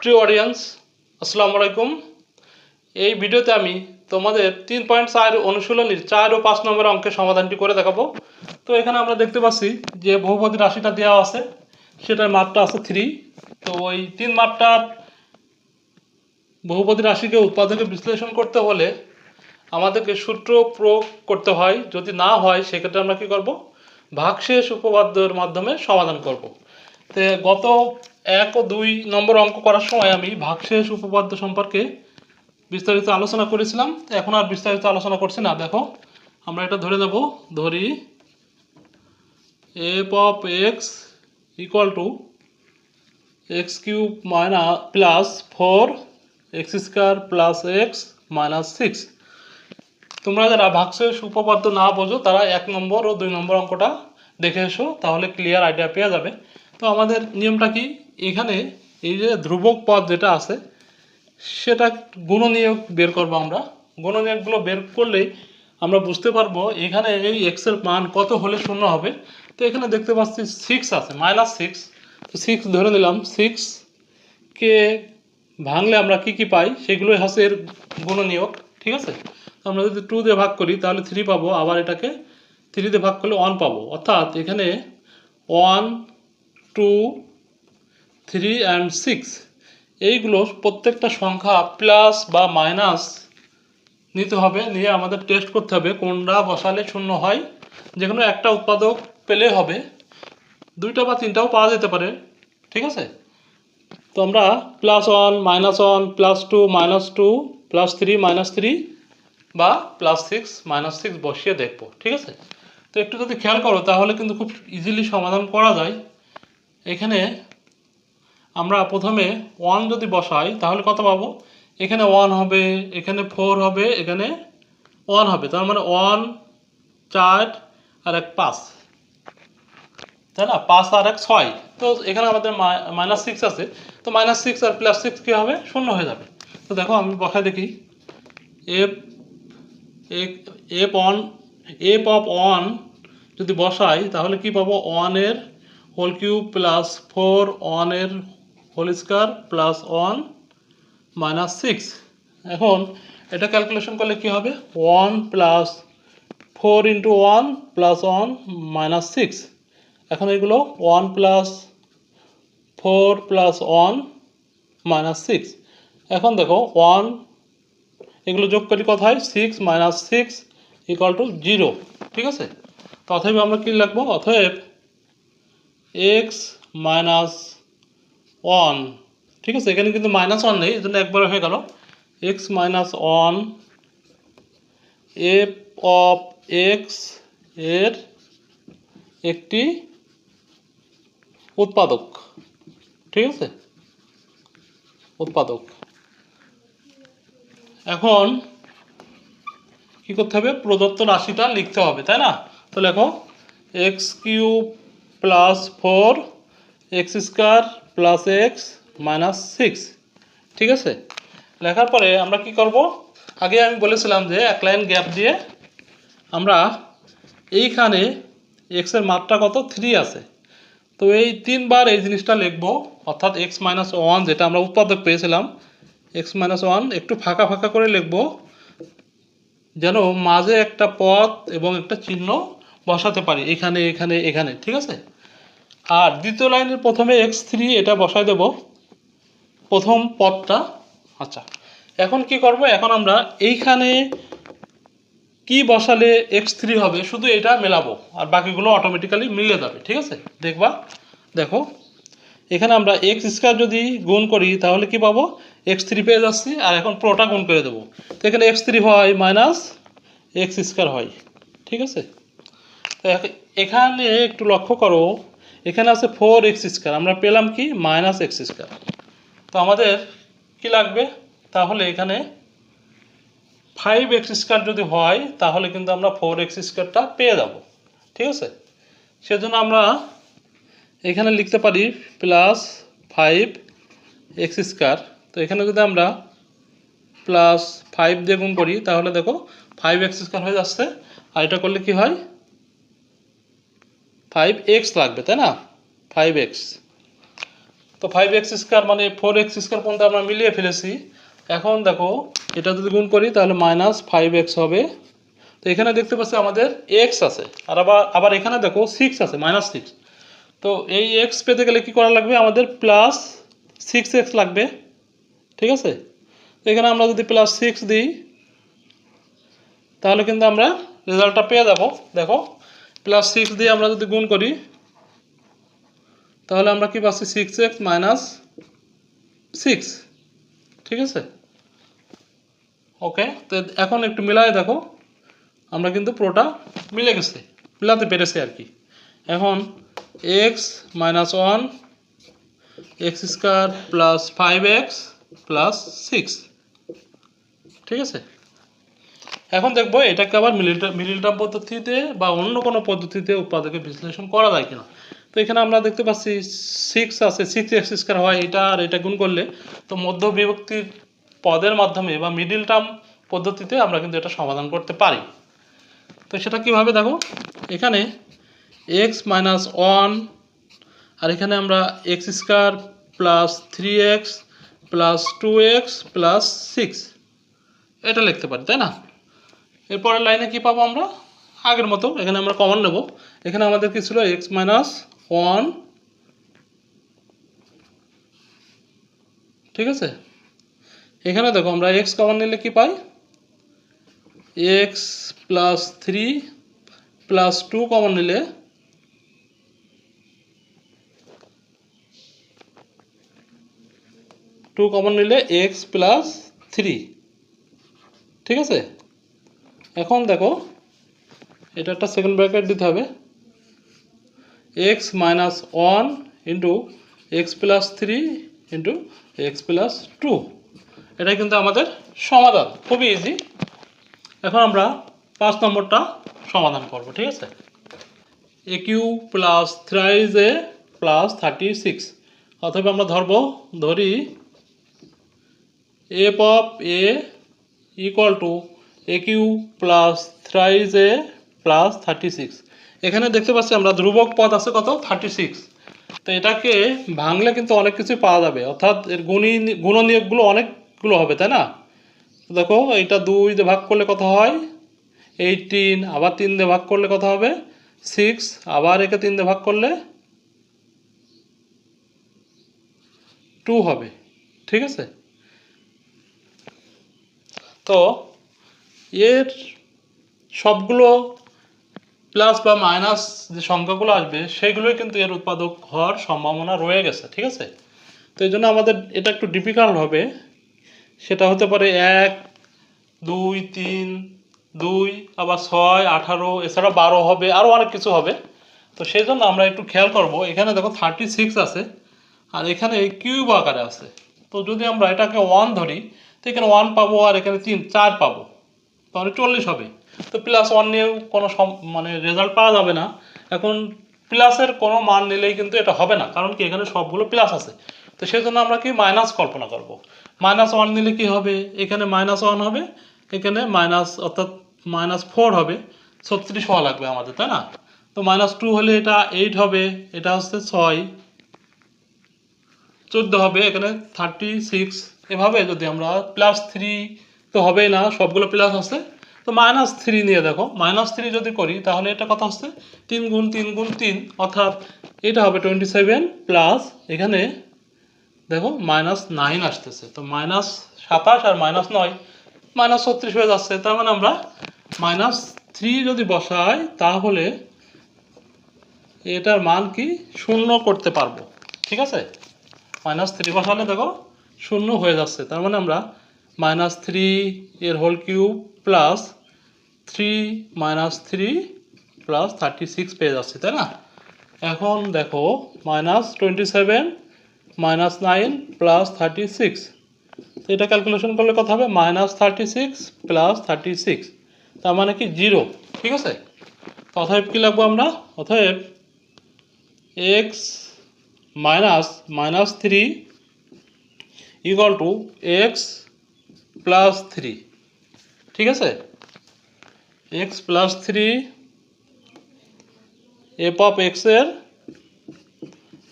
প্রিয় অডিয়েন্স আসসালামু আলাইকুম। এই ভিডিওতে আমি তোমাদের তিন পয়েন্ট চার অনুশীলনীর চার ও পাঁচ নম্বর অঙ্কের সমাধানটি করে দেখাবো। তো এখানে আমরা দেখতে পাচ্ছি যে বহুপদী রাশিটা দেওয়া আছে, সেটার মাপটা আছে থ্রি তো ওই তিন মাপটার বহুপদী রাশিকে উৎপাদকে বিশ্লেষণ করতে হলে আমাদেরকে সূত্র প্রয়োগ করতে হয়। যদি না হয়, সেক্ষেত্রে আমরা কি করব? ভাগশেষ উপপাদ্যের মাধ্যমে সমাধান করব। তো গত এক ও দুই নম্বর অঙ্ক করার সময় আমি ভাগশেষ উপপাদ্য সম্পর্কে বিস্তারিত আলোচনা করেছিলাম এখন আর বিস্তারিত আলোচনা করছি না। দেখো, আমরা এটা ধরে নেব, ধরি f of x equal to x cube minus plus four x square plus x minus six তোমরা যারা ভাগশেষ উপপাদ্য না বোঝো, তারা এক নম্বর ও দুই নম্বর অঙ্কটা দেখে এসো, তাহলে ক্লিয়ার আইডিয়া পেয়ে যাবে। তো আমাদের নিয়মটা কি? এখানে এই যে ধ্রুবক পদ যেটা আছে, সেটা গুণনীয়ক বের করব আমরা। গুণনীয়কগুলো বের করলেই আমরা বুঝতে পারব এখানে এই এক্সের মান কত হলে শূন্য হবে। তো এখানে দেখতে পাচ্ছি সিক্স আছে মাইনাস সিক্স তো সিক্স ধরে নিলাম সিক্স কে ভাঙলে আমরা কি কি পাই? সেগুলোই হচ্ছে এর গুণনীয়ক, ঠিক আছে? আমরা যদি টু দিয়ে ভাগ করি, তাহলে থ্রি পাবো, আবার এটাকে থ্রি দিয়ে ভাগ করলে ওয়ান পাবো। অর্থাৎ এখানে one two, three and six. এইগুলো প্রত্যেকটা সংখ্যা প্লাস বা মাইনাস নিতে হবে, নিয়ে আমাদের টেস্ট করতে হবে কোনটা বসালে শূন্য হয়। যে কোনো একটা উৎপাদক পেলে হবে। দুইটা বা তিনটাও পাওয়া যেতে পারে, ঠিক আছে? তো আমরা plus one, minus one, plus two, minus two, plus three, minus three বা প্লাস সিক্স, মাইনাস সিক্স বসিয়ে দেখব, ঠিক আছে? তো একটু যদি খেয়াল করো, তাহলে কিন্তু খুব ইজিলি সমাধান করা যায়। এখানে আমরা প্রথমে ওয়ান যদি বসাই, তাহলে কত পাবো? এখানে ওয়ান হবে, এখানে ফোর হবে, এখানে ওয়ান হবে। তার মানে ওয়ান চার আর এক পাঁচ। তাই না? পাঁচ আর এক ছয়। তো এখানে আমাদের মাইনাস সিক্স আছে। তো মাইনাস সিক্স আর প্লাস সিক্স কী হবে? শূন্য হয়ে যাবে। তো দেখো, আমি বসায় দেখি। F f on f of one যদি বসাই, তাহলে কি পাবো? ওয়ানের হোল কিউব প্লাস ফোর ওয়ানের whole square plus one minus six এখন এটা ক্যালকুলেশন করলে কি হবে? One plus four into one plus one minus six এখন এগুলো one plus four plus one minus six এখন দেখো ওয়ান এগুলো যোগ করি কথায়? Six minus six equal to zero ঠিক আছে? তো অতএব আমরা কী লিখব? অতএব এক্স মাইনাস ওয়ান ঠিক আছে, এখানে কিন্তু মাইনাস ওয়ান নেই এই জন্য একবার হয়ে গেল। X minus one f of এক্সের একটি উৎপাদক। ঠিক আছে? উৎপাদক। এখন কি করতে হবে? প্রদত্ত রাশিটা লিখতে হবে, তাই না? তো লেখো x cube plus four x square plus x minus six ঠিক আছে? লেখার পরে আমরা কি করব? আগে আমি বলেছিলাম যে এক লাইন গ্যাপ দিয়ে আমরা এইখানে এক্সের মাত্রা কত? থ্রি আছে। তো এই তিনবার এই জিনিসটা লিখব, অর্থাৎ এক্স মাইনাস ওয়ান যেটা আমরা উৎপাদক পেয়েছিলাম এক্স মাইনাস ওয়ান একটু ফাঁকা ফাঁকা করে লিখব, যেন মাঝে একটা পথ এবং একটা চিহ্ন বসাতে পারি, এখানে এখানে এখানে, ঠিক আছে? আর দ্বিতীয় লাইনের প্রথমে এক্স থ্রি এটা বসাই দেব, প্রথম পদটা আচ্ছা এখন কি করব? এখন আমরা এইখানে কি বসালে এক্স থ্রি হবে? শুধু এটা মেলাবো, আর বাকিগুলো অটোমেটিক্যালি মিলে যাবে, ঠিক আছে? দেখবা, দেখো, এখানে আমরা এক্স স্কোয়ার যদি গুণ করি, তাহলে কি পাবো? এক্স থ্রি পেয়ে যাচ্ছি, আর এখন প্রোটা গুণ করে দেবো। তো এখানে এক্স থ্রি হয় মাইনাস এক্স স্কোয়ার হয়, ঠিক আছে? তো এখ- এখানে একটু লক্ষ্য করো, এখানে আছে ফোর এক্স স্কোয়ার আমরা পেলাম কি? মাইনাস এক্স স্কোয়ার তো আমাদের কি লাগবে? তাহলে এখানে ফাইভ এক্স স্কোয়ার যদি হয়, তাহলে কিন্তু আমরা ফোর এক্স স্কোয়ারটা পেয়ে যাব। ঠিক আছে? সেজন্য আমরা এখানে লিখতে পারি প্লাস ফাইভ এক্স স্কোয়ার তো এখানে যদি আমরা প্লাস ফাইভ দিয়ে গুণ করি, তাহলে দেখো ফাইভ এক্স স্কোয়ার হয়ে যাচ্ছে। আর এটা করলে কি হয়? ফাইভ এক্স লাগবে, তাই না? ফাইভ এক্স তো ফাইভ এক্স স্কোয়ার মানে ফোর এক্স স্কোয়ার পর্যন্ত আমরা মিলিয়ে ফেলেছি। এখন দেখো, এটা যদি গুণ করি, তাহলে মাইনাস ফাইভ এক্স হবে। তো এখানে দেখতে পাচ্ছি আমাদের এক্স আছে। আর আবার আবার এখানে দেখো সিক্স আছে মাইনাস সিক্স তো এই এক্স পেতে গেলে কি করা লাগবে? আমাদের প্লাস সিক্স এক্স লাগবে। ঠিক আছে? তো এখানে আমরা যদি প্লাস সিক্স দিই, তাহলে কিন্তু আমরা রেজাল্টটা পেয়ে যাব। দেখো প্লাস সিক্স দিয়ে আমরা যদি গুণ করি, তাহলে আমরা কি পাচ্ছি? সিক্স এক্স মাইনাস সিক্স ঠিক আছে? ওকে তো এখন একটু মিলাই দেখো, আমরা কিন্তু পুরোটা মিলে গেছে, মিলাতে পেরেছি আর কি। এখন x minus one x square plus five x plus six ঠিক আছে? এখন দেখব এটাকে আবার মিলিটা মিলিটাম পদ্ধতিতে বা অন্য কোনো পদ্ধতিতে উৎপাদকে বিশ্লেষণ করা যায় কিনা। তো এখানে আমরা দেখতে পাচ্ছি সিক্স আছে সিক্স এক্স স্কোয়ার হয়, এটা আর এটা গুণ করলে তো মধ্য বিভক্তির পদের মাধ্যমে বা মিডিল টার্ম পদ্ধতিতে আমরা কিন্তু এটা সমাধান করতে পারি। তো সেটা কীভাবে দেখো? এখানে এক্স মাইনাস ওয়ান আর এখানে আমরা x square plus three x plus two x plus six এটা লিখতে পারি, তাই না? এরপরের লাইনে কি পাবো আমরা? আগের মতো, এখানে আমরা কমন নেব। এখানে আমাদের কি ছিল? এক্স মাইনাস ওয়ান ঠিক আছে? এখানে দেখো, আমরা এক্স কমন নিলে কি পাই? X plus three plus two common নিলে টু কমন নিলে এক্স প্লাস থ্রি ঠিক আছে? এখন দেখো, এটা একটা সেকেন্ড ব্র্যাকেট দিতে হবে। X minus one into x plus three into x plus two এটাই কিন্তু আমাদের সমাধান, খুবই ইজি এখন আমরা পাঁচ নম্বরটা সমাধান করব, ঠিক আছে? A cube plus thrice a plus thirty six অথবা আমরা ধরবো, ধরি a of a equal to cube plus thrice a plus thirty six এখানে দেখতে পাচ্ছি আমরা ধ্রুবক পদ আছে কত? থার্টি সিক্স তো এটাকে ভাঙলে কিন্তু অনেক কিছু পাওয়া যাবে। অর্থাৎ এর গুণী, গুণনীয়কগুলো অনেকগুলো হবে, তাই না? দেখো এটা দুই দিয়ে ভাগ করলে কত হয়? এইটিন আবার তিন দিয়ে ভাগ করলে কত হবে? সিক্স আবার একে তিন দিয়ে ভাগ করলে টু হবে। ঠিক আছে? তো এর সবগুলো প্লাস বা মাইনাস যে সংখ্যাগুলো আসবে, সেগুলোই কিন্তু এর উৎপাদক হওয়ার সম্ভাবনা রয়ে গেছে, ঠিক আছে? তো এই জন্য আমাদের এটা একটু ডিফিকাল্ট হবে। সেটা হতে পারে এক, দুই, তিন, দুই, আবার ছয়, আঠারো, এছাড়া বারো হবে আরও অনেক কিছু হবে। তো সেই জন্য আমরা একটু খেয়াল করব, এখানে দেখো থার্টি সিক্স আছে, আর এখানে কিউব আকারে আছে। তো যদি আমরা এটাকে ওয়ান ধরি, তো এখানে ওয়ান পাবো আর এখানে তিন, চার পাবো। তাহলে চল্লিশ হবে। তো প্লাস ওয়ান নিয়েও কোনো মানে রেজাল্ট পাওয়া যাবে না। এখন প্লাসের কোনো মান নিলেই কিন্তু এটা হবে না। কারণ কি? এখানে সবগুলো প্লাস আছে। তো সেই জন্য আমরা কি মাইনাস কল্পনা করব। মাইনাস ওয়ান নিলে কি হবে? এখানে মাইনাস ওয়ান হবে, এখানে মাইনাস অর্থাৎ মাইনাস ফোর হবে। ছত্রিশ হওয়া লাগবে আমাদের, তাই না? তো মাইনাস টু হলে এটা এইট হবে, এটা হচ্ছে ছয়। চোদ্দ হবে, এখানে থার্টি সিক্স এভাবে যদি আমরা প্লাস থ্রি তো হবেই না, সবগুলো প্লাস আছে তো মাইনাস থ্রি নিয়ে দেখো। মাইনাস থ্রি যদি করি, তাহলে এটা কথা হচ্ছে তিন গুণ তিন গুণ তিন, অর্থাৎ এটা হবে টোয়েন্টি সেভেন প্লাস এখানে দেখো মাইনাস নাইন আসতেছে। তো মাইনাস সাতাশ আর মাইনাস নয় মাইনাস ছত্রিশ হয়ে যাচ্ছে। তার মানে আমরা মাইনাস থ্রি যদি বসাই, তাহলে এটার মান কি? শূন্য করতে পারব। ঠিক আছে? মাইনাস থ্রি বসালে দেখো, শূন্য হয়ে যাচ্ছে। তার মানে আমরা মাইনাস থ্রি এর whole cube plus three minus three plus thirty six পেয়ে যাচ্ছি, তাই না? এখন দেখো minus twenty seven minus nine plus thirty six এটা ক্যালকুলেশন করলে কত হবে? Minus thirty six plus thirty six তার মানে কি? জিরো ঠিক আছে? অতএব কী লাগবো আমরা? অতএব x minus minus three equal to x plus three. ঠিক আছে? X plus three f of এক্সের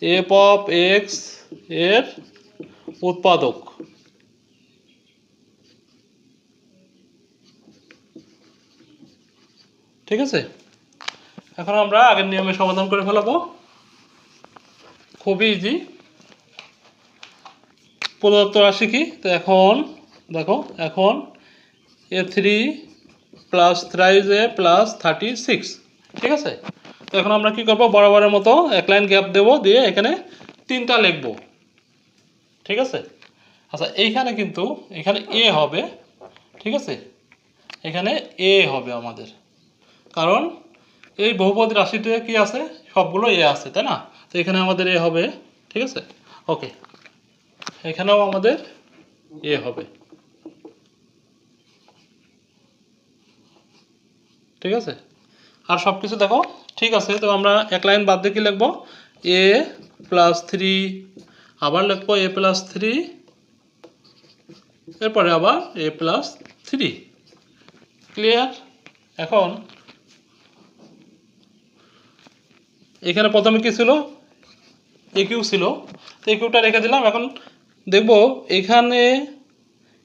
এফ অফ এক্সের উৎপাদক। ঠিক আছে? এখন আমরা আগের নিয়মে সমাধান করে ফেলাবো। খুবই ইজি প্রদত্ত রাশি কি? তো এখন দেখো, এখন a three plus thrice a plus thirty six ঠিক আছে? তো এখন আমরা কি করব? বরাবরের মতো এক লাইন গ্যাপ দেবো, দিয়ে এখানে তিনটা লিখব, ঠিক আছে? আচ্ছা এইখানে কিন্তু, এখানে এ হবে, ঠিক আছে? এখানে এ হবে আমাদের, কারণ এই বহুপদ রাশিতে কি আছে? সবগুলো এ আছে, তাই না? তো এখানে আমাদের এ হবে, ঠিক আছে? ওকে এখানেও আমাদের এ হবে। ঠিক আছে? আর সব কিছু দেখো, ঠিক আছে? তো আমরা এক লাইন বাদ দিয়ে কি লিখব? এ প্লাস থ্রি, আবার লিখব এ প্লাস থ্রি, এরপরে আবার এ প্লাস থ্রি। ক্লিয়ার? এখন এখানে প্রথমে কি ছিল? এ কিউ ছিল। তো এ কিউটা রেখে দিলাম। এখন দেখব এখানে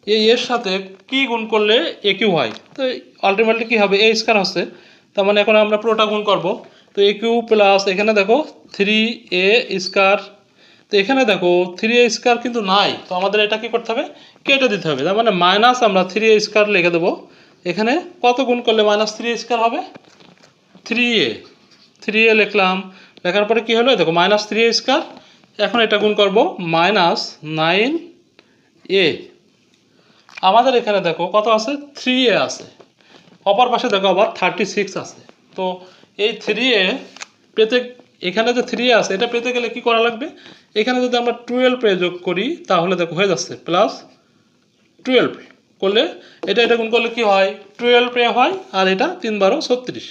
এই এর সাথে কি গুণ করলে এ, কিউ হয়? তো আলটিমেটলি কী হবে? এ স্কোয়ার হচ্ছে। তার মানে এখন আমরা পুরোটা গুণ করব। তো এ, কিউ প্লাস এখানে দেখো থ্রি এ স্কোয়ার তো এখানে দেখো থ্রি এ স্কোয়ার কিন্তু নাই। তো আমাদের এটা কি করতে হবে? কেটে দিতে হবে। তার মানে মাইনাস আমরা থ্রি এ স্কোয়ার লিখে দেবো। এখানে কত গুণ করলে মাইনাস থ্রি স্কোয়ার হবে? থ্রি এ থ্রি এ লিখলাম। লেখার পরে কী হলো? দেখো মাইনাস থ্রি এ স্কোয়ার এখন এটা গুণ করব। মাইনাস নাইন এ আমাদের এখানে দেখো কত আছে? থ্রি এ আছে। অপর পাশে দেখো আবার থার্টি সিক্স আছে। তো এই থ্রি এ পেতে, এখানে যে থ্রি এ আছে, এটা পেতে গেলে কি করা লাগবে? এখানে যদি আমরা টুয়েলভ এ যোগ করি, তাহলে দেখো হয়ে যাচ্ছে প্লাস টুয়েলভ করলে এটা এটা গুণ করলে কি হয়? টুয়েলভ এ হয়, আর এটা তিন বারো ছত্রিশ।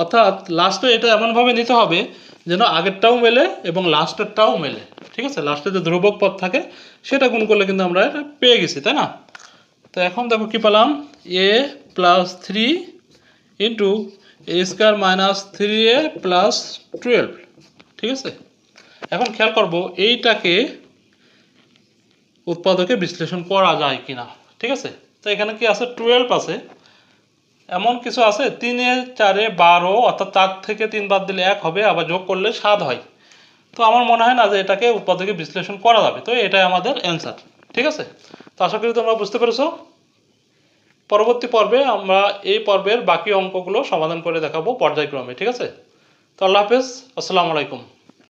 অর্থাৎ লাস্টে এটা এমনভাবে নিতে হবে যেন আগেরটাও মেলে এবং লাস্টেরটাও মেলে। ঠিক আছে? লাস্টে যে ধ্রুবক পদ থাকে, সেটা গুণ করলে কিন্তু আমরা এটা পেয়ে গেছি, তাই না? তো এখন দেখো কি পেলাম? A plus three into a square minus three a plus twelve ঠিক আছে? এখন খেয়াল করব এইটাকে উৎপাদকে বিশ্লেষণ করা যায় কিনা। ঠিক আছে? তো এখানে কি আছে? টুয়েলভ আছে। এমন কিছু আছে, তিনে চারে বারো, অর্থাৎ চার থেকে তিন বাদ দিলে এক হবে, আবার যোগ করলে সাত হয়। তো আমার মনে হয় না যে এটাকে উৎপাদকে বিশ্লেষণ করা যাবে। তো এটাই আমাদের অ্যান্সার ঠিক আছে? তো আশা করি তোমরা বুঝতে পেরেছ। পরবর্তী পর্বে আমরা এই পর্বের বাকি অঙ্কগুলো সমাধান করে দেখাবো পর্যায়ক্রমে, ঠিক আছে? তো আল্লাহ হাফেজ, আসসালামু আলাইকুম।